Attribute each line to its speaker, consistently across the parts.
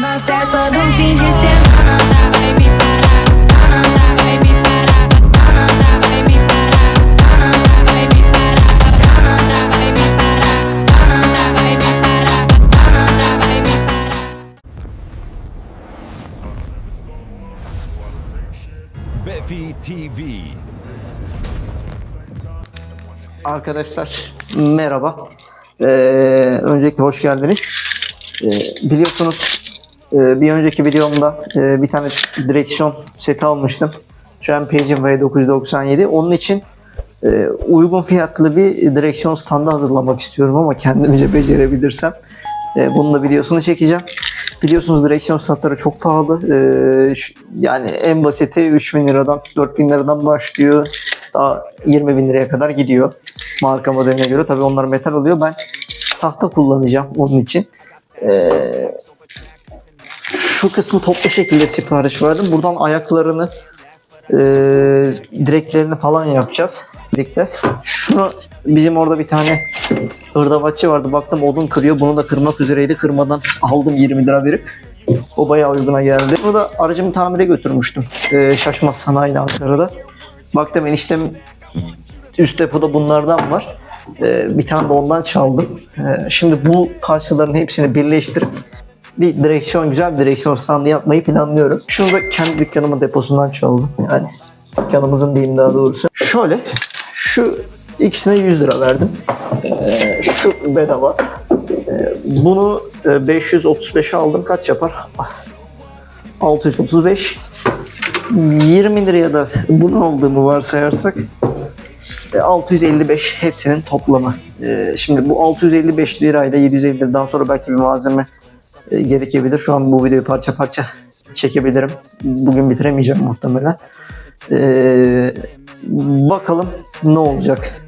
Speaker 1: Nossa, é só de fim de semana. Nada vai me parar. Nada vai me parar. Nada vai me parar. Nada vai me parar. Nada vai me parar. Nada vai me parar. Nada vai me parar.
Speaker 2: Befi TV.
Speaker 3: Arkadaşlar merhaba. Ee, öncelikle hoş geldiniz. Ee, biliyorsunuz e, bir önceki videomda e, bir tane direksiyon seti almıştım. Rampage'in V997. Onun için e, uygun fiyatlı bir direksiyon standı hazırlamak istiyorum ama kendimce becerebilirsem. E, bunun da videosunu çekeceğim. Biliyorsunuz direksiyon standları çok pahalı. Şu- yani en basiti 3000 liradan 4000 liradan başlıyor. Daha 20 bin liraya kadar gidiyor. Marka modeline göre. Tabii onlar metal oluyor. Ben tahta kullanacağım onun için. E, şu kısmı toplu şekilde sipariş verdim. Buradan ayaklarını e, direklerini falan yapacağız birlikte. Şunu bizim orada bir tane hırdavatçı vardı. Baktım odun kırıyor. Bunu da kırmak üzereydi. Kırmadan aldım 20 lira verip. O bayağı uyguna geldi. Bunu da aracımı tamire götürmüştüm. E, Şaşmaz Sanayi Ankara'da. Baktım eniştem üst depoda bunlardan var. E, bir tane de ondan çaldım. E, şimdi bu parçaların hepsini birleştirip bir direksiyon, güzel bir direksiyon standı yapmayı planlıyorum. Şunu da kendi dükkanımın deposundan çaldım. Yani dükkanımızın diyeyim daha doğrusu. Şöyle, şu ikisine 100 lira verdim. Ee, şu bedava. Ee, bunu e, 535'e aldım. Kaç yapar? 635. 20 liraya da bunu aldığımı varsayarsak e, 655 hepsinin toplamı. E, Şimdi bu 655 lirayla 750 lira daha sonra belki bir malzeme e, gerekebilir. Şu an bu videoyu parça parça çekebilirim. Bugün bitiremeyeceğim muhtemelen. E, bakalım ne olacak.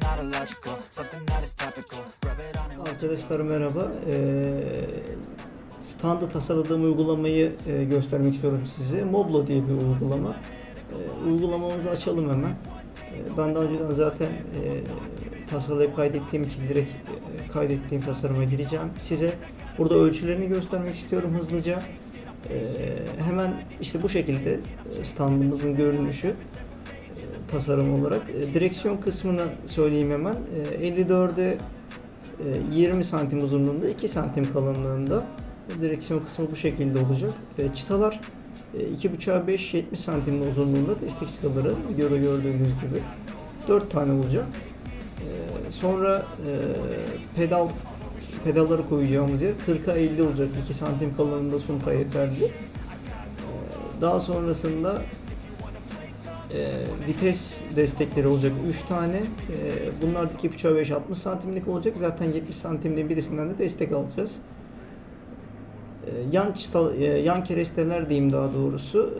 Speaker 3: Arkadaşlar merhaba. Ee, standı tasarladığım uygulamayı e, göstermek istiyorum size. Moblo diye bir uygulama. Ee, uygulamamızı açalım hemen. Ee, ben daha önceden zaten e, tasarlayıp kaydettiğim için direkt e, kaydettiğim tasarıma gireceğim. Size burada ölçülerini göstermek istiyorum hızlıca. Ee, hemen işte bu şekilde e, standımızın görünüşü e, tasarım olarak. E, Direksiyon kısmını söyleyeyim hemen. E, 54'e e, 20 santim uzunluğunda 2 santim kalınlığında direksiyon kısmı bu şekilde olacak. Çıtalar e, 2.5'a 5 70 santim uzunluğunda destek çıtaları videoda gördüğünüz gibi 4 tane olacak. Sonra pedal pedalları koyacağımız yer 40'a 50 olacak. 2 santim kalınlığında sunta yeterli. E, Daha sonrasında e, vites destekleri olacak 3 tane. E, bunlar da 2.5'a 5 60 santimlik olacak. Zaten 70 santimliğin birisinden de destek alacağız. E, yan çıta, e, yan keresteler diyeyim daha doğrusu.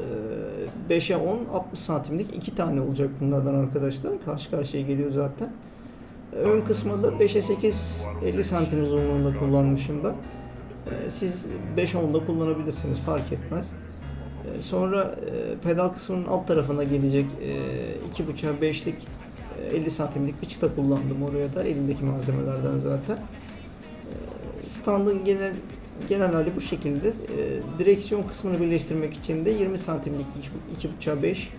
Speaker 3: E, 5'e 10 60 santimlik 2 tane olacak bunlardan arkadaşlar. Karşı karşıya geliyor zaten. Ön kısmında 5'e 8 50 santim uzunluğunda kullanmışım ben. E, Siz 5-10'da kullanabilirsiniz fark etmez. Ee, Sonra e, pedal kısmının alt tarafına gelecek e, 2.5'a 5'lik e, 50 santimlik bir çıta kullandım oraya da elimdeki malzemelerden zaten. E, Standın genel genel hali bu şekilde. Direksiyon kısmını birleştirmek için de 20 santimlik 2.5'a 5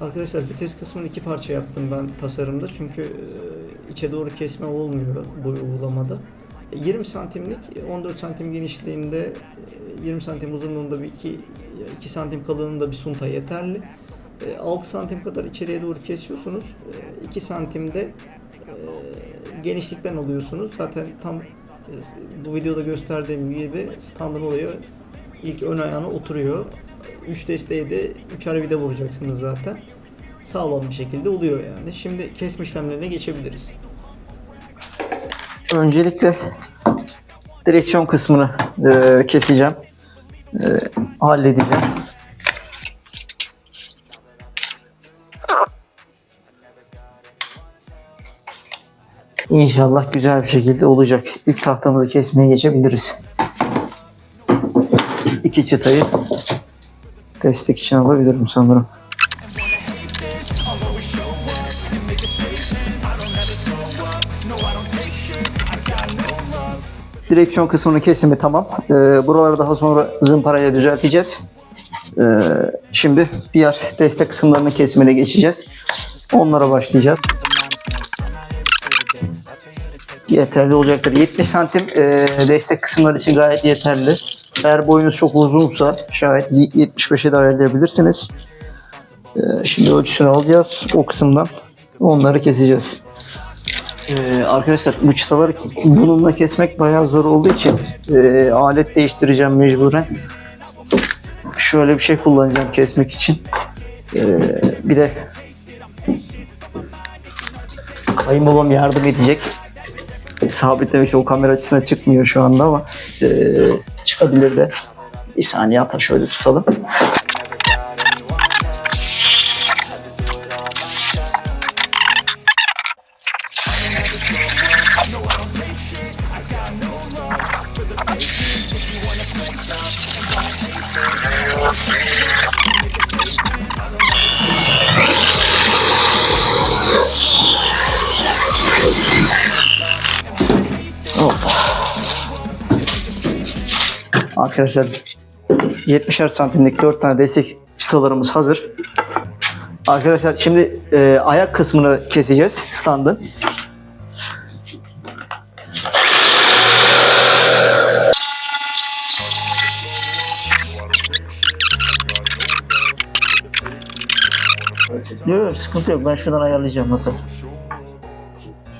Speaker 3: Arkadaşlar vites kısmını iki parça yaptım ben tasarımda çünkü e, içe doğru kesme olmuyor bu uygulamada. E, 20 santimlik 14 santim genişliğinde e, 20 santim uzunluğunda bir 2, 2 santim kalınlığında bir sunta yeterli. E, 6 santim kadar içeriye doğru kesiyorsunuz. E, 2 santimde e, genişlikten alıyorsunuz. Zaten tam e, bu videoda gösterdiğim gibi standın oluyor. İlk ön ayağına oturuyor. 3 desteği de 3'er vida vuracaksınız zaten. Sağlam bir şekilde oluyor yani. Şimdi kesme işlemlerine geçebiliriz. Öncelikle direksiyon kısmını e, keseceğim. E, halledeceğim. İnşallah güzel bir şekilde olacak. İlk tahtamızı kesmeye geçebiliriz. İki çıtayı destek için alabilirim sanırım. direksiyon kısmının kesimi tamam. Ee, buraları daha sonra zımparayla düzelteceğiz. Ee, şimdi diğer destek kısımlarının kesimine geçeceğiz. Onlara başlayacağız. Yeterli olacaktır. 70 santim e, destek kısımları için gayet yeterli. Eğer boyunuz çok uzunsa şayet 75'e de ayarlayabilirsiniz. Ee, şimdi ölçüsünü alacağız o kısımdan. Onları keseceğiz. Ee, arkadaşlar bu çıtaları bununla kesmek bayağı zor olduğu için e, alet değiştireceğim mecburen. Şöyle bir şey kullanacağım kesmek için. Ee, bir de kayınbabam yardım edecek. Sabitlemiş o kamera açısına çıkmıyor şu anda ama e, çıkabilir de. Bir saniye hatta şöyle tutalım. Arkadaşlar 70'er santimlik 4 tane destek çıtalarımız hazır. Arkadaşlar şimdi e, ayak kısmını keseceğiz standın. Yok yok sıkıntı yok ben şuradan ayarlayacağım bakın.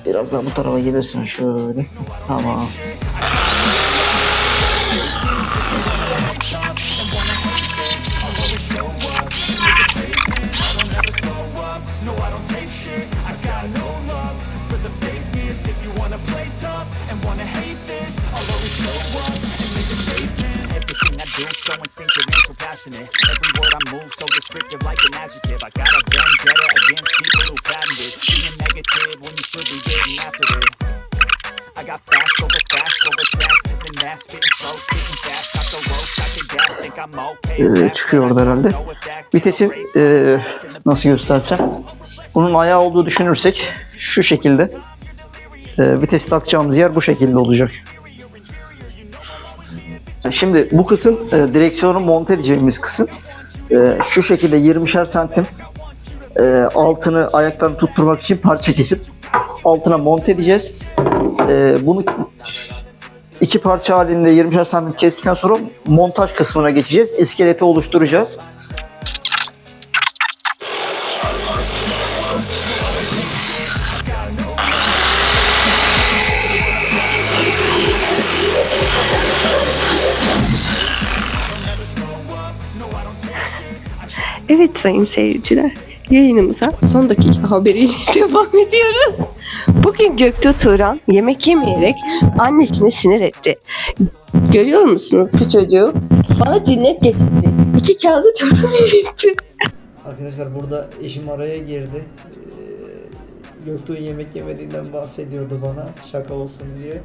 Speaker 3: Biraz daha bu tarafa gelirsen şöyle. Tamam.
Speaker 4: Getting. I got fast over fast over. This and that, spitting slow, spitting fast. Off the road.
Speaker 3: Ee, çıkıyor orada herhalde. Vitesin ee, nasıl göstersem bunun ayağı olduğu düşünürsek şu şekilde ee, vitesi takacağımız yer bu şekilde olacak. Şimdi bu kısım e, direksiyonu monte edeceğimiz kısım. E, şu şekilde 20'şer santim e, altını ayaktan tutturmak için parça kesip altına monte edeceğiz. E, bunu iki parça halinde 20'şer santim kestikten sonra montaj kısmına geçeceğiz. İskeleti oluşturacağız.
Speaker 5: Evet sayın seyirciler, yayınımıza son dakika haberiyle devam ediyoruz. Bugün Göktuğ Turan yemek yemeyerek annesini sinir etti. Görüyor musunuz şu çocuğu? Bana cinnet geçirdi. İki kağıdı çorba verirdi.
Speaker 3: Arkadaşlar burada eşim araya girdi. Ee, Göktuğ yemek yemediğinden bahsediyordu bana şaka olsun diye.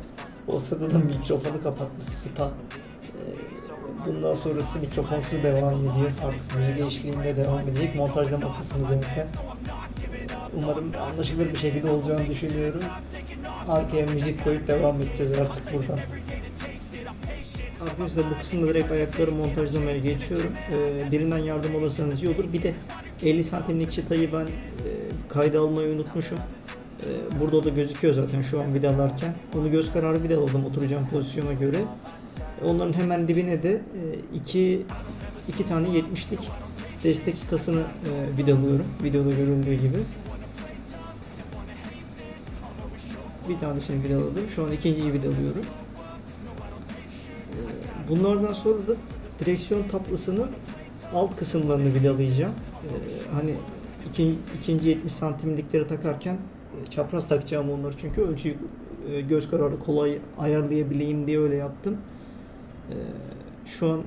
Speaker 3: O sırada da mikrofonu kapatmış spa. Ee, Bundan sonrası mikrofonsuz devam ediyor. Artık müzik eşliğinde devam edecek. Montajlama kısmı zaten. Umarım anlaşılır bir şekilde olacağını düşünüyorum. Arkaya müzik koyup devam edeceğiz artık buradan. Arkadaşlar bu kısımda direkt ayakları montajlamaya geçiyorum. Ee, birinden yardım alırsanız iyi olur. Bir de 50 santimlik çıtayı ben e, kayda almayı unutmuşum. Ee, burada da gözüküyor zaten şu an vidalarken. Onu göz kararı vidaladım oturacağım pozisyona göre. Onların hemen dibine de e, iki, iki tane 70'lik destek çıtasını e, vidalıyorum. Videoda görüldüğü gibi. Bir tanesini vidaladım. Şu an ikinciyi vidalıyorum. Bunlardan sonra da direksiyon taplısının alt kısımlarını vidalayacağım. Ee, hani iki, ikinci 70 santimlikleri takarken e, çapraz takacağım onları çünkü ölçüyü e, göz kararı kolay ayarlayabileyim diye öyle yaptım. Ee, şu an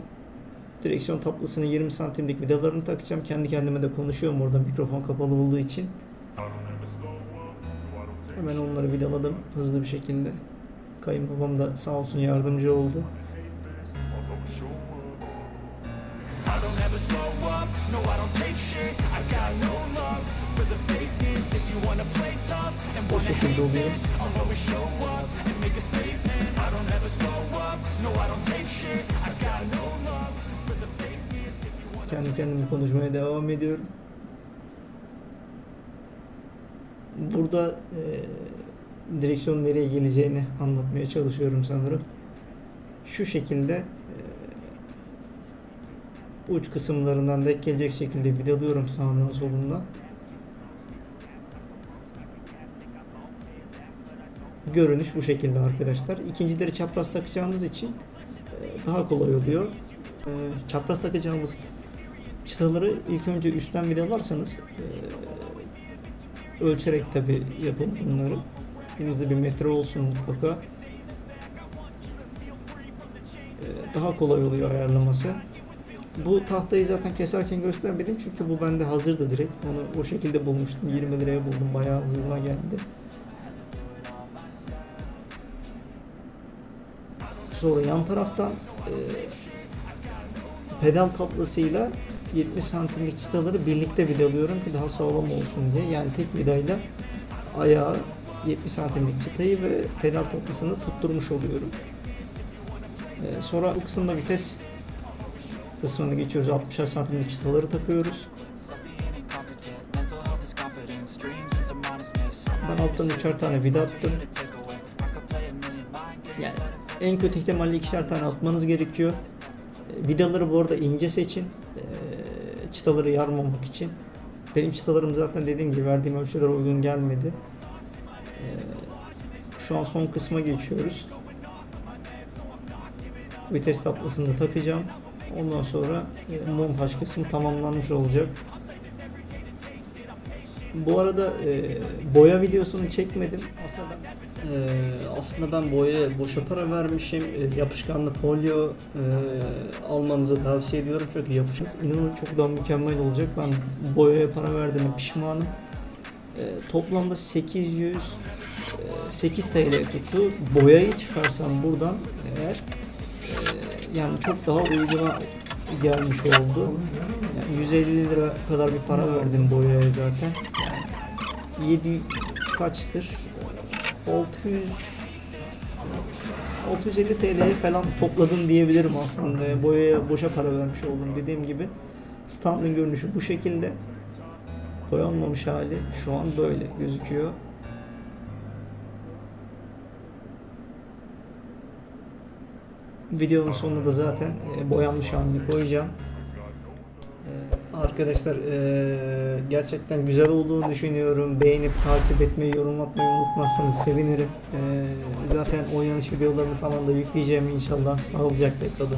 Speaker 3: direksiyon tablosuna 20 santimlik vidalarını takacağım. Kendi kendime de konuşuyorum orada mikrofon kapalı olduğu için. Hemen onları vidaladım hızlı bir şekilde. Kayınbabam da sağ olsun yardımcı oldu. Bu şekilde oluyor. Kendi kendime konuşmaya devam ediyorum. Burada e, direksiyonun nereye geleceğini anlatmaya çalışıyorum sanırım. Şu şekilde e, uç kısımlarından denk gelecek şekilde vidalıyorum sağından solundan. Görünüş bu şekilde arkadaşlar. İkincileri çapraz takacağımız için e, daha kolay oluyor. E, çapraz takacağımız çıtaları ilk önce üstten vidalarsanız e, ölçerek tabi yapın bunları. Elinizde bir metre olsun mutlaka. E, daha kolay oluyor ayarlaması. Bu tahtayı zaten keserken göstermedim çünkü bu bende hazırdı direkt. Onu o şekilde bulmuştum. 20 liraya buldum. Bayağı uyguna geldi. Sonra yan taraftan e, pedal tablısıyla 70 santimlik çıtaları birlikte vidalıyorum ki daha sağlam olsun diye. Yani tek vidayla ayağı 70 santimlik çıtayı ve pedal tablısını tutturmuş oluyorum. Ee, sonra bu kısımda vites kısmına geçiyoruz. 60 santimlik çıtaları takıyoruz. Ben alttan üçer tane vida attım. Yani en kötü ihtimalle ikişer tane atmanız gerekiyor. E, Vidaları bu arada ince seçin. E, Çıtaları yarmamak için. Benim çıtalarım zaten dediğim gibi verdiğim ölçülere uygun gelmedi. E, Şu an son kısma geçiyoruz. Vites tablasını da takacağım. Ondan sonra e, montaj kısmı tamamlanmış olacak. Bu arada e, boya videosunu çekmedim. Aslında aslında ben boyaya boşa para vermişim. E, yapışkanlı folyo e, almanızı tavsiye ediyorum. Çünkü yapışkanız inanın çok daha mükemmel olacak. Ben boyaya para verdiğime pişmanım. E, toplamda 800 e, 8 TL tuttu. Boyayı çıkarsam buradan eğer e, yani çok daha uyguna gelmiş oldu. Yani 150 lira kadar bir para verdim boyaya zaten. 7 kaçtır? 600 650 TL'ye falan topladım diyebilirim aslında. Boyaya boşa para vermiş oldum dediğim gibi. Standın görünüşü bu şekilde. Boyanmamış hali şu an böyle gözüküyor. Videonun sonunda da zaten e, boyanmış halini koyacağım. Arkadaşlar e, gerçekten güzel olduğunu düşünüyorum. Beğenip takip etmeyi, yorum atmayı unutmazsanız sevinirim. E, zaten oynanış videolarını falan da yükleyeceğim inşallah. Sağlıcakla kalın.